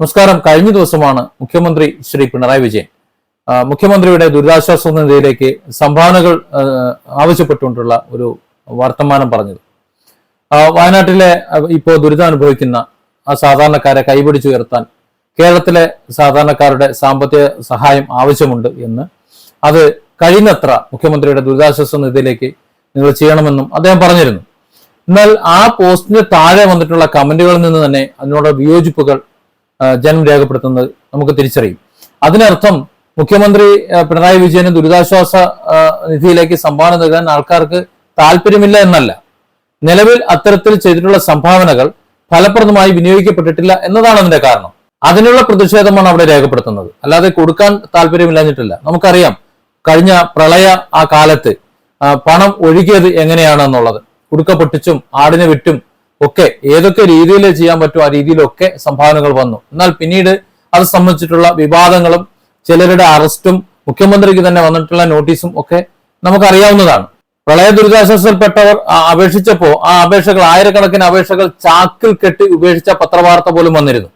നമസ്കാരം. കഴിഞ്ഞ ദിവസമാണ് മുഖ്യമന്ത്രി ശ്രീ പിണറായി വിജയൻ മുഖ്യമന്ത്രിയുടെ ദുരിതാശ്വാസ നിധിയിലേക്ക് സംഭാവനകൾ ആവശ്യപ്പെട്ടുകൊണ്ടുള്ള ഒരു വർത്തമാനം പറഞ്ഞത്. വയനാട്ടിലെ ഇപ്പോൾ ദുരിതം അനുഭവിക്കുന്ന ആ സാധാരണക്കാരെ കൈപിടിച്ചുയർത്താൻ കേരളത്തിലെ സാധാരണക്കാരുടെ സാമ്പത്തിക സഹായം ആവശ്യമുണ്ട് എന്ന്. അത് കഴിയുന്നത്ര മുഖ്യമന്ത്രിയുടെ ദുരിതാശ്വാസ നിധിയിലേക്ക് നിങ്ങൾ ചെയ്യണമെന്നും അദ്ദേഹം പറഞ്ഞിരുന്നു. എന്നാൽ ആ പോസ്റ്റിന് താഴെ വന്നിട്ടുള്ള കമന്റുകളിൽ നിന്ന് തന്നെ അതിനോട് വിയോജിപ്പുകൾ ജനം രേഖപ്പെടുത്തുന്നത് നമുക്ക് തിരിച്ചറിയും. അതിനർത്ഥം മുഖ്യമന്ത്രി പിണറായി വിജയന് ദുരിതാശ്വാസ നിധിയിലേക്ക് സംഭാവന നൽകാൻ ആൾക്കാർക്ക് താല്പര്യമില്ല എന്നല്ല. നിലവിൽ അത്തരത്തിൽ ചെയ്തിട്ടുള്ള സംഭാവനകൾ ഫലപ്രദമായി വിനിയോഗിക്കപ്പെട്ടിട്ടില്ല എന്നതാണ് അതിന്റെ കാരണം. അതിനുള്ള പ്രതിഷേധമാണ് അവിടെ രേഖപ്പെടുത്തുന്നത്. അല്ലാതെ കൊടുക്കാൻ താല്പര്യമില്ലാഞ്ഞിട്ടില്ല. നമുക്കറിയാം കഴിഞ്ഞ പ്രളയ ആ കാലത്ത് പണം ഒഴുകിയത് എങ്ങനെയാണെന്നുള്ളത്. കുടുക്ക പൊട്ടിച്ചും ആടിനെ വിറ്റും ഒക്കെ ഏതൊക്കെ രീതിയിൽ ചെയ്യാൻ പറ്റുമോ ആ രീതിയിലൊക്കെ സംഭാവനകൾ വന്നു. എന്നാൽ പിന്നീട് അത് സംബന്ധിച്ചിട്ടുള്ള വിവാദങ്ങളും ചിലരുടെ അറസ്റ്റും മുഖ്യമന്ത്രിക്ക് തന്നെ വന്നിട്ടുള്ള നോട്ടീസും ഒക്കെ നമുക്കറിയാവുന്നതാണ്. പ്രളയ ദുരിതാശ്വാസത്തിൽപ്പെട്ടവർ ആ, അപേക്ഷിച്ചപ്പോ ആ അപേക്ഷകൾ ആയിരക്കണക്കിന് അപേക്ഷകൾ ചാക്കിൽ കെട്ടി ഉപേക്ഷിച്ച പത്രവാർത്ത പോലും വന്നിരുന്നു.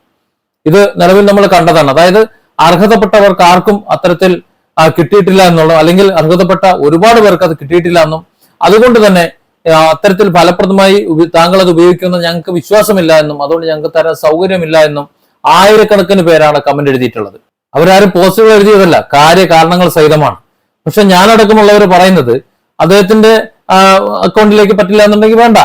ഇത് നിലവിൽ നമ്മൾ കണ്ടതാണ്. അതായത് അർഹതപ്പെട്ടവർക്ക് ആർക്കും അത്തരത്തിൽ കിട്ടിയിട്ടില്ല എന്നുള്ളത് അല്ലെങ്കിൽ അർഹതപ്പെട്ട ഒരുപാട് പേർക്ക് അത് കിട്ടിയിട്ടില്ല എന്നും അതുകൊണ്ട് തന്നെ അത്തരത്തിൽ ഫലപ്രദമായി താങ്കൾ അത് ഉപയോഗിക്കുമെന്ന് ഞങ്ങൾക്ക് വിശ്വാസമില്ല എന്നും അതുകൊണ്ട് ഞങ്ങൾക്ക് തരാൻ സൗകര്യമില്ല എന്നും ആയിരക്കണക്കിന് പേരാണ് കമന്റ് എഴുതിയിട്ടുള്ളത്. അവരാരും പോസ്റ്റുകൾ എഴുതിയതല്ല കാര്യ കാരണങ്ങൾ സഹിതമാണ്. പക്ഷെ ഞാനടക്കമുള്ളവർ പറയുന്നത് അദ്ദേഹത്തിന്റെ അക്കൗണ്ടിലേക്ക് പറ്റില്ല എന്നുണ്ടെങ്കിൽ വേണ്ട.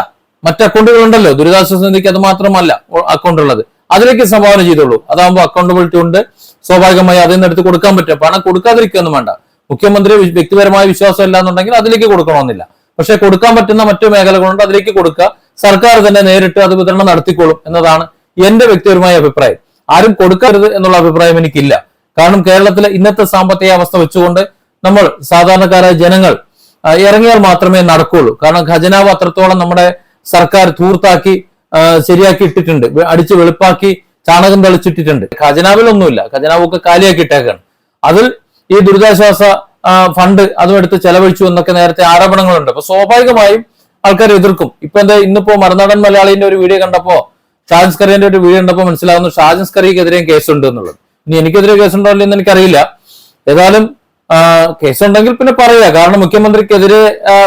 മറ്റ് അക്കൗണ്ടുകൾ ഉണ്ടല്ലോ ദുരിതാശ്വാസ നിധിക്ക് അത് മാത്രമല്ല അക്കൗണ്ട് ഉള്ളത്. അതിലേക്ക് സംഭാവന ചെയ്തോളൂ. അതാകുമ്പോൾ അക്കൗണ്ടബിലിറ്റി ഉണ്ട്. സ്വാഭാവികമായി അതിൽ നിന്ന് എടുത്ത് കൊടുക്കാൻ പറ്റും. പണം കൊടുക്കാതിരിക്കുകയൊന്നും വേണ്ട. മുഖ്യമന്ത്രി വ്യക്തിപരമായ വിശ്വാസം ഇല്ല എന്നുണ്ടെങ്കിൽ അതിലേക്ക് കൊടുക്കണമെന്നില്ല. പക്ഷെ കൊടുക്കാൻ പറ്റുന്ന മറ്റു മേഖലകളുണ്ട് അതിലേക്ക് കൊടുക്കുക. സർക്കാർ തന്നെ നേരിട്ട് അത് വിതരണം നടത്തിക്കോളും എന്നതാണ് എന്റെ വ്യക്തിപരമായ അഭിപ്രായം. ആരും കൊടുക്കരുത് എന്നുള്ള അഭിപ്രായം എനിക്കില്ല. കാരണം കേരളത്തിലെ ഇന്നത്തെ സാമ്പത്തിക അവസ്ഥ വെച്ചുകൊണ്ട് നമ്മൾ സാധാരണക്കാരായ ജനങ്ങൾ ഇറങ്ങിയാൽ മാത്രമേ നടക്കുള്ളൂ. കാരണം ഖജനാവ് അത്രത്തോളം നമ്മുടെ സർക്കാർ തൂർത്താക്കി ശരിയാക്കി ഇട്ടിട്ടുണ്ട്. അടിച്ച് വെളുപ്പാക്കി ചാണകം തളിച്ചിട്ടിട്ടുണ്ട്. ഖജനാവിലൊന്നുമില്ല. ഖജനാവൊക്കെ കാലിയാക്കി ഇട്ടേക്കാണ്. അതിൽ ഈ ദുരിതാശ്വാസ ഫണ്ട് അതും എടുത്ത് ചെലവഴിച്ചു എന്നൊക്കെ നേരത്തെ ആരോപണങ്ങളുണ്ട്. അപ്പൊ സ്വാഭാവികമായും ആൾക്കാർ എതിർക്കും. ഇപ്പൊ എന്താ ഇന്നിപ്പോ മറുനാടൻ മലയാളിന്റെ ഒരു വീഡിയോ കണ്ടപ്പോ ഷാജൻസ് കറിന്റെ ഒരു വീഡിയോ കണ്ടപ്പോ മനസ്സിലാവുന്നു ഷാജൻസ് കറിക്കെതിരെയും കേസുണ്ട് എന്നുള്ളത്. ഇനി എനിക്കെതിരെ കേസുണ്ടോ എന്ന് എനിക്കറിയില്ല. ഏതായാലും കേസുണ്ടെങ്കിൽ പിന്നെ പറയുക. കാരണം മുഖ്യമന്ത്രിക്കെതിരെ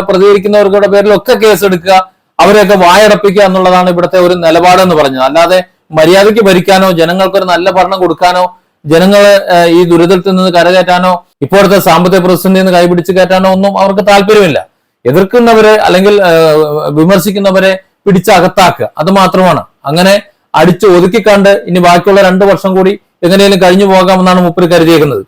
പ്രതികരിക്കുന്നവർക്കുടെ പേരിലൊക്കെ കേസ് എടുക്കുക അവരെയൊക്കെ വായടപ്പിക്കുക എന്നുള്ളതാണ് ഇവിടുത്തെ ഒരു നിലപാടെന്ന് പറഞ്ഞത്. അല്ലാതെ മര്യാദയ്ക്ക് ഭരിക്കാനോ ജനങ്ങൾക്കൊരു നല്ല ഭരണം കൊടുക്കാനോ ജനങ്ങളെ ഈ ദുരിതത്തിൽ നിന്ന് കരകയറ്റാനോ ഇപ്പോഴത്തെ സാമ്പത്തിക പ്രതിസന്ധി നിന്ന് കൈപിടിച്ച് കയറ്റാനോ ഒന്നും അവർക്ക് താല്പര്യമില്ല. എതിർക്കുന്നവരെ അല്ലെങ്കിൽ വിമർശിക്കുന്നവരെ പിടിച്ചകത്താക്കുക. അത് മാത്രമാണ്. അങ്ങനെ അടിച്ച് ഒതുക്കിക്കണ്ട് ഇനി ബാക്കിയുള്ള രണ്ട് വർഷം കൂടി എങ്ങനെയും കഴിഞ്ഞു പോകാമെന്നാണ് മുപ്പര് കരുതിയേക്കുന്നത്.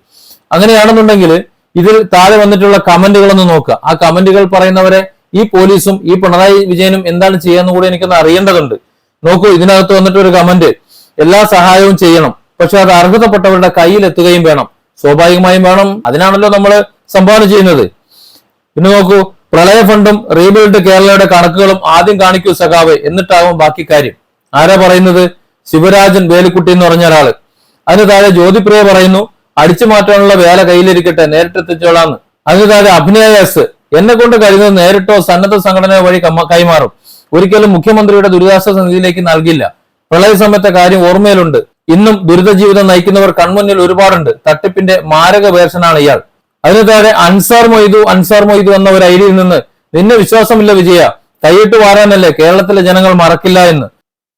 അങ്ങനെയാണെന്നുണ്ടെങ്കിൽ ഇതിൽ താഴെ വന്നിട്ടുള്ള കമന്റുകളൊന്ന് നോക്കുക. ആ കമന്റുകൾ പറയുന്നവരെ ഈ പോലീസും ഈ പിണറായി വിജയനും എന്താണ് ചെയ്യാന്ന് കൂടി എനിക്കൊന്ന് അറിയേണ്ടതുണ്ട്. നോക്കൂ ഇതിനകത്ത് വന്നിട്ട് ഒരു കമന്റ്. എല്ലാ സഹായവും ചെയ്യണം. പക്ഷെ അത് അർഹതപ്പെട്ടവരുടെ കയ്യിൽ എത്തുകയും വേണം. സ്വാഭാവികമായും വേണം. അതിനാണല്ലോ നമ്മൾ സംഭാവന ചെയ്യുന്നത്. പിന്നെ നോക്കൂ പ്രളയ ഫണ്ടും റീബിൽഡ് കേരളയുടെ കണക്കുകളും ആദ്യം കാണിക്കൂ സഖാവ് എന്നിട്ടാവും ബാക്കി കാര്യം. ആരാ പറയുന്നത്? ശിവരാജൻ വേലിക്കുട്ടി എന്ന് പറഞ്ഞ ഒരാൾ. അതിന് താഴെ ജ്യോതിപ്രിയ പറയുന്നു അടിച്ചു മാറ്റാനുള്ള വേല കയ്യിലിരിക്കട്ടെ നേരിട്ടെത്തിച്ചോളാന്ന് അതിന് താഴെ അഭിനയ എസ് എന്നെ കൊണ്ട് കഴിയുന്നത് നേരിട്ടോ സന്നദ്ധ സംഘടന വഴി കൈമാറും. ഒരിക്കലും മുഖ്യമന്ത്രിയുടെ ദുരിതാശ്വാസ നിധിയിലേക്ക് നൽകില്ല. പ്രളയ സമയത്തെ കാര്യം ഓർമ്മയിലുണ്ട്. ഇന്നും ദുരിത ജീവിതം നയിക്കുന്നവർ കൺമുന്നിൽ ഒരുപാടുണ്ട്. തട്ടിപ്പിന്റെ മാരക വേർഷനാണ് ഇയാൾ. അതിനു താഴെ അൻസാർ മൊയ്തു അൻസാർ മൊയ്തു എന്ന ഒരു ഐഡിയിൽ നിന്ന് നിന്നെ വിശ്വാസമില്ല വിജയ. കൈയിട്ട് വാരാനല്ലേ കേരളത്തിലെ ജനങ്ങൾ മറക്കില്ല എന്ന്.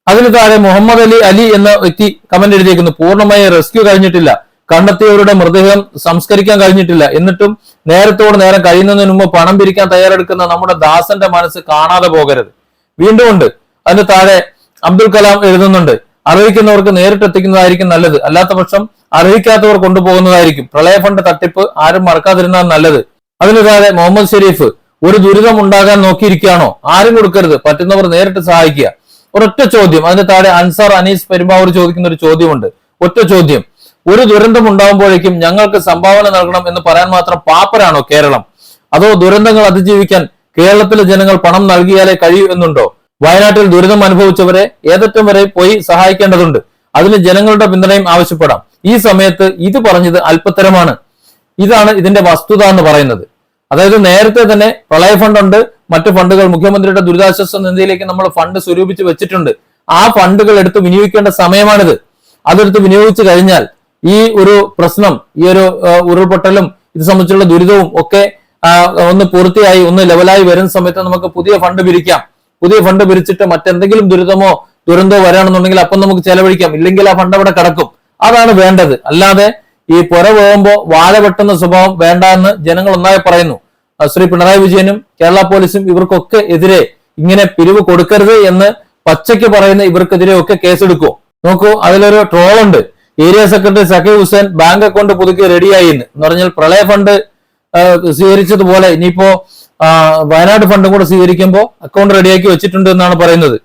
അതിന് താഴെ മുഹമ്മദ് അലി അലി എന്ന വ്യക്തി കമന്റ് എഴുതിയിരിക്കുന്നു പൂർണമായി റെസ്ക്യൂ കഴിഞ്ഞിട്ടില്ല. കണ്ടെത്തിയവരുടെ മൃതദേഹം സംസ്കരിക്കാൻ കഴിഞ്ഞിട്ടില്ല. എന്നിട്ടും നേരത്തോട് നേരം കഴിയുന്നതിന് മുമ്പ് പണം പിരിക്കാൻ തയ്യാറെടുക്കുന്ന നമ്മുടെ ദാസന്റെ മനസ്സ് കാണാതെ പോകരുത്. വീണ്ടും ഉണ്ട്. അതിന് താഴെ അബ്ദുൽ കലാം എഴുതുന്നുണ്ട്. അറിയിക്കുന്നവർക്ക് നേരിട്ട് എത്തിക്കുന്നതായിരിക്കും നല്ലത്. അല്ലാത്ത പക്ഷം അർഹിക്കാത്തവർ കൊണ്ടുപോകുന്നതായിരിക്കും. പ്രളയ ഫണ്ട് തട്ടിപ്പ് ആരും മറക്കാതിരുന്നാൽ നല്ലത്. അതിന് മുഹമ്മദ് ഷെരീഫ് ഒരു ദുരിതം ഉണ്ടാകാൻ നോക്കിയിരിക്കുകയാണോ? ആരും കൊടുക്കരുത്. പറ്റുന്നവർ നേരിട്ട് സഹായിക്കുക. ഒരൊറ്റ ചോദ്യം. അതിന് താഴെ അൻസാർ അനീസ് പെരുമാവൂർ ചോദിക്കുന്ന ഒരു ചോദ്യമുണ്ട്. ഒറ്റ ചോദ്യം. ഒരു ദുരന്തം ഉണ്ടാകുമ്പോഴേക്കും ഞങ്ങൾക്ക് സംഭാവന നൽകണം എന്ന് പറയാൻ മാത്രം പാപ്പരാണോ കേരളം? അതോ ദുരന്തങ്ങൾ അതിജീവിക്കാൻ കേരളത്തിലെ ജനങ്ങൾ പണം നൽകിയാലേ കഴിയൂ എന്നുണ്ടോ? വയനാട്ടിൽ ദുരിതം അനുഭവിച്ചവരെ ഏതറ്റം വരെ പോയി സഹായിക്കേണ്ടതുണ്ട്. അതിന് ജനങ്ങളുടെ പിന്തുണയും ആവശ്യപ്പെടാം. ഈ സമയത്ത് ഇത് പറഞ്ഞത് അല്പത്തരമാണ്. ഇതാണ് ഇതിന്റെ വസ്തുത എന്ന് പറയുന്നത്. അതായത് നേരത്തെ തന്നെ പ്രളയ ഫണ്ടുണ്ട് മറ്റു ഫണ്ടുകൾ മുഖ്യമന്ത്രിയുടെ ദുരിതാശ്വാസ നിധിയിലേക്ക് നമ്മൾ ഫണ്ട് സ്വരൂപിച്ച് വെച്ചിട്ടുണ്ട്. ആ ഫണ്ടുകൾ എടുത്ത് വിനിയോഗിക്കേണ്ട സമയമാണിത്. അതെടുത്ത് വിനിയോഗിച്ചു കഴിഞ്ഞാൽ ഈ ഒരു പ്രശ്നം ഈ ഒരു ഉരുൾപൊട്ടലും ഇത് സംബന്ധിച്ചുള്ള ദുരിതവും ഒക്കെ ഒന്ന് പൂർത്തിയായി ഒന്ന് ലെവലായി വരുന്ന സമയത്ത് നമുക്ക് പുതിയ ഫണ്ട് പിരിക്കാം പുതിയ ഫണ്ട് പിരിച്ചിട്ട് മറ്റെന്തെങ്കിലും ദുരിതമോ ദുരന്തമോ വരാണെന്നുണ്ടെങ്കിൽ അപ്പം നമുക്ക് ചെലവഴിക്കാം. ഇല്ലെങ്കിൽ ആ ഫണ്ട് അവിടെ കിടക്കും. അതാണ് വേണ്ടത്. അല്ലാതെ ഈ പുര പോകുമ്പോൾ വാഴ വെട്ടുന്ന സ്വഭാവം വേണ്ട എന്ന് ജനങ്ങൾ ഒന്നായി പറയുന്നു. ശ്രീ പിണറായി വിജയനും കേരള പോലീസും ഇവർക്കൊക്കെ എതിരെ ഇങ്ങനെ പിരിവ് കൊടുക്കരുത് എന്ന് പച്ചയ്ക്ക് പറയുന്ന ഇവർക്കെതിരെ ഒക്കെ കേസെടുക്കും. നോക്കൂ അതിലൊരു ട്രോൾ ഉണ്ട് area secretary Sakeer Hussain bank account പുതുക്കി റെഡിയായി എന്ന്. പറഞ്ഞാൽ പ്രളയ ഫണ്ട് സ്വീകരിച്ചതുപോലെ. ഇനിയിപ്പോ വയനാട് ഫണ്ടും കൂടെ സ്വീകരിക്കുമ്പോൾ അക്കൗണ്ട് റെഡിയാക്കി വെച്ചിട്ടുണ്ട് എന്നാണ് പറയുന്നത്.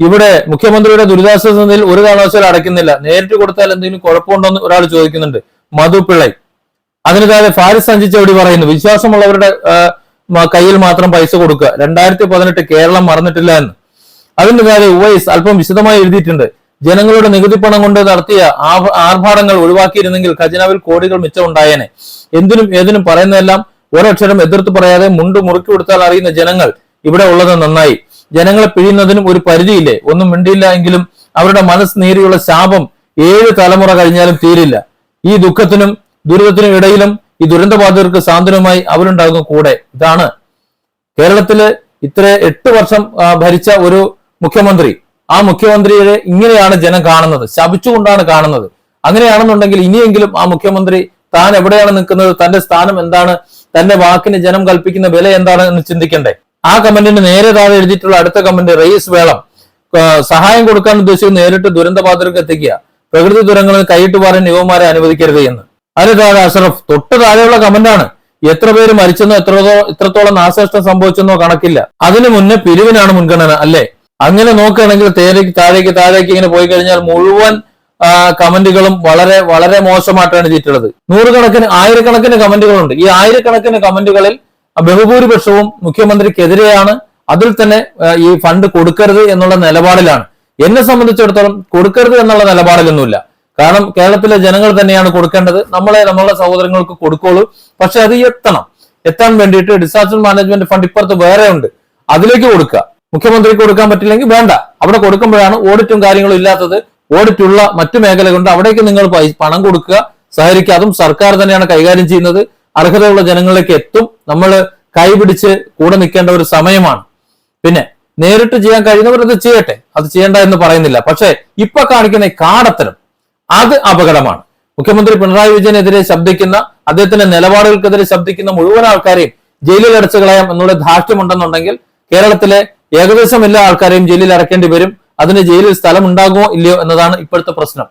ഇവിടെ മുഖ്യമന്ത്രിയുടെ ദുരിതാശ്വാസ നിധിയിൽ ഒരു കാരണവശാലും അടയ്ക്കുന്നില്ല. നേരിട്ട് കൊടുത്താൽ എന്തെങ്കിലും കുഴപ്പമുണ്ടോ എന്ന് ഒരാൾ ചോദിക്കുന്നുണ്ട്. മധു പിള്ളൈ. അതിന് താഴെ ഫാരിസ് സഞ്ചിച്ചവടി പറയുന്നു? വിശ്വാസമുള്ളവരുടെ കയ്യിൽ മാത്രം പൈസ കൊടുക്കുക. രണ്ടായിരത്തി പതിനെട്ട് കേരളം മറന്നിട്ടില്ല എന്ന്. അതിന്റെ താഴെ ഉവൈസ് അല്പം വിശദമായി എഴുതിയിട്ടുണ്ട്. ജനങ്ങളുടെ നികുതി പണം കൊണ്ട് നടത്തിയ ആർഭാടങ്ങൾ ഒഴിവാക്കിയിരുന്നെങ്കിൽ ഖജനാവിൽ കോടികൾ മിച്ചമുണ്ടായേനെ. എന്തിനും ഏതിനും പറയുന്നതെല്ലാം ഒരക്ഷരം എതിർത്ത് പറയാതെ മുണ്ട് മുറുക്കി കൊടുത്താൽ അറിയുന്ന ജനങ്ങൾ ഇവിടെ ഉള്ളത് നന്നായി. ജനങ്ങളെ പിഴിയുന്നതിനും ഒരു പരിധിയില്ലേ? ഒന്നും മിണ്ടിയില്ല എങ്കിലും അവരുടെ മനസ്സ് നേരിയുള്ള ശാപം ഏഴ് തലമുറ കഴിഞ്ഞാലും തീരില്ല. ഈ ദുഃഖത്തിനും ദുരിതത്തിനും ഇടയിലും ഈ ദുരന്തബാധിതർക്ക് സാന്ത്വനമായി അവരുണ്ടാകുന്ന കൂടെ. ഇതാണ് കേരളത്തിൽ ഇത്ര എട്ട് വർഷം ഭരിച്ച ഒരു മുഖ്യമന്ത്രി. ആ മുഖ്യമന്ത്രിയെ ഇങ്ങനെയാണ് ജനം കാണുന്നത്. ശപിച്ചുകൊണ്ടാണ് കാണുന്നത്. അങ്ങനെയാണെന്നുണ്ടെങ്കിൽ ഇനിയെങ്കിലും ആ മുഖ്യമന്ത്രി താൻ എവിടെയാണ് നിൽക്കുന്നത്? തന്റെ സ്ഥാനം എന്താണ്? തന്റെ വാക്കിന് ജനം കൽപ്പിക്കുന്ന വില എന്താണെന്ന് ചിന്തിക്കണ്ടേ? ആ കമന്റിന് നേരെ താഴെ എഴുതിയിട്ടുള്ള അടുത്ത കമന്റ് റെയ്സ് വേളം. സഹായം കൊടുക്കാൻ ഉദ്ദേശിച്ച് നേരിട്ട് ദുരന്തബാധിതർക്ക് എത്തിക്കുക. പ്രകൃതി ദുരന്തങ്ങളിൽ കൈയിട്ട് പാറാൻ യുവമാരെ അനുവദിക്കരുത് എന്ന്. അതിന് താഴെ അഷറഫ് തൊട്ട് താഴെയുള്ള കമന്റാണ്. എത്ര പേര് മരിച്ചെന്നോ എത്രതോ ഇത്രത്തോളം നാശനഷ്ടം സംഭവിച്ചെന്നോ കണക്കില്ല. അതിനു മുന്നേ പിരിവിനാണ് മുൻഗണന അല്ലേ? അങ്ങനെ നോക്കുകയാണെങ്കിൽ താഴേക്ക് താഴേക്ക് ഇങ്ങനെ പോയി കഴിഞ്ഞാൽ മുഴുവൻ കമന്റുകളും വളരെ വളരെ മോശമായിട്ടാണ് ചെയ്തിട്ടുള്ളത് നൂറുകണക്കിന് ആയിരക്കണക്കിന് കമന്റുകളുണ്ട്. ഈ ആയിരക്കണക്കിന് കമന്റുകളിൽ ബഹുഭൂരിപക്ഷവും മുഖ്യമന്ത്രിക്കെതിരെയാണ് അതിൽ തന്നെ ഈ ഫണ്ട് കൊടുക്കരുത് എന്നുള്ള നിലപാടിലാണ്. എന്നെ സംബന്ധിച്ചിടത്തോളം കൊടുക്കരുത് എന്നുള്ള നിലപാടിലൊന്നുമില്ല. കാരണം കേരളത്തിലെ ജനങ്ങൾ തന്നെയാണ് കൊടുക്കേണ്ടത്. നമ്മളെ നമ്മളുടെ സഹോദരങ്ങൾക്ക് കൊടുക്കുള്ളൂ. പക്ഷെ അത് എത്തണം. എത്താൻ വേണ്ടിയിട്ട് ഡിസാസ്റ്റർ മാനേജ്മെന്റ് ഫണ്ട് ഇപ്പുറത്ത് വേറെ ഉണ്ട്. അതിലേക്ക് കൊടുക്കുക. മുഖ്യമന്ത്രിക്ക് കൊടുക്കാൻ പറ്റില്ലെങ്കിൽ വേണ്ട. അവിടെ കൊടുക്കുമ്പോഴാണ് ഓഡിറ്റും കാര്യങ്ങളും ഇല്ലാത്തത് ഓഡിറ്റ് ഉള്ള മറ്റു മേഖലകളുണ്ട്. അവിടേക്ക് നിങ്ങൾ പണം കൊടുക്കുക സഹകരിക്കുക. അതും സർക്കാർ തന്നെയാണ് കൈകാര്യം ചെയ്യുന്നത്. അർഹതയുള്ള ജനങ്ങളിലേക്ക് എത്തും. നമ്മൾ കൈപിടിച്ച് കൂടെ നിൽക്കേണ്ട ഒരു സമയമാണ്. പിന്നെ നേരിട്ട് ചെയ്യാൻ കഴിയുന്നവർ അത് ചെയ്യട്ടെ. അത് ചെയ്യേണ്ട എന്ന് പറയുന്നില്ല. പക്ഷേ ഇപ്പൊ കാണിക്കുന്ന ഈ കാടത്തരം അത് അപകടമാണ്. മുഖ്യമന്ത്രി പിണറായി വിജയനെതിരെ ശബ്ദിക്കുന്ന അദ്ദേഹത്തിന്റെ നിലപാടുകൾക്കെതിരെ ശബ്ദിക്കുന്ന മുഴുവൻ ആൾക്കാരെയും ജയിലിൽ അടച്ചു കളയാം എന്നുള്ള ധാർഷ്ട്യമുണ്ടെന്നുണ്ടെങ്കിൽ കേരളത്തിലെ ഏകദേശം എല്ലാ ആൾക്കാരെയും ജയിലിൽ അടക്കേണ്ടി വരും. അതിന് ജയിലിൽ സ്ഥലം ഉണ്ടാകുമോ ഇല്ലയോ എന്നതാണ് ഇപ്പോഴത്തെ പ്രശ്നം.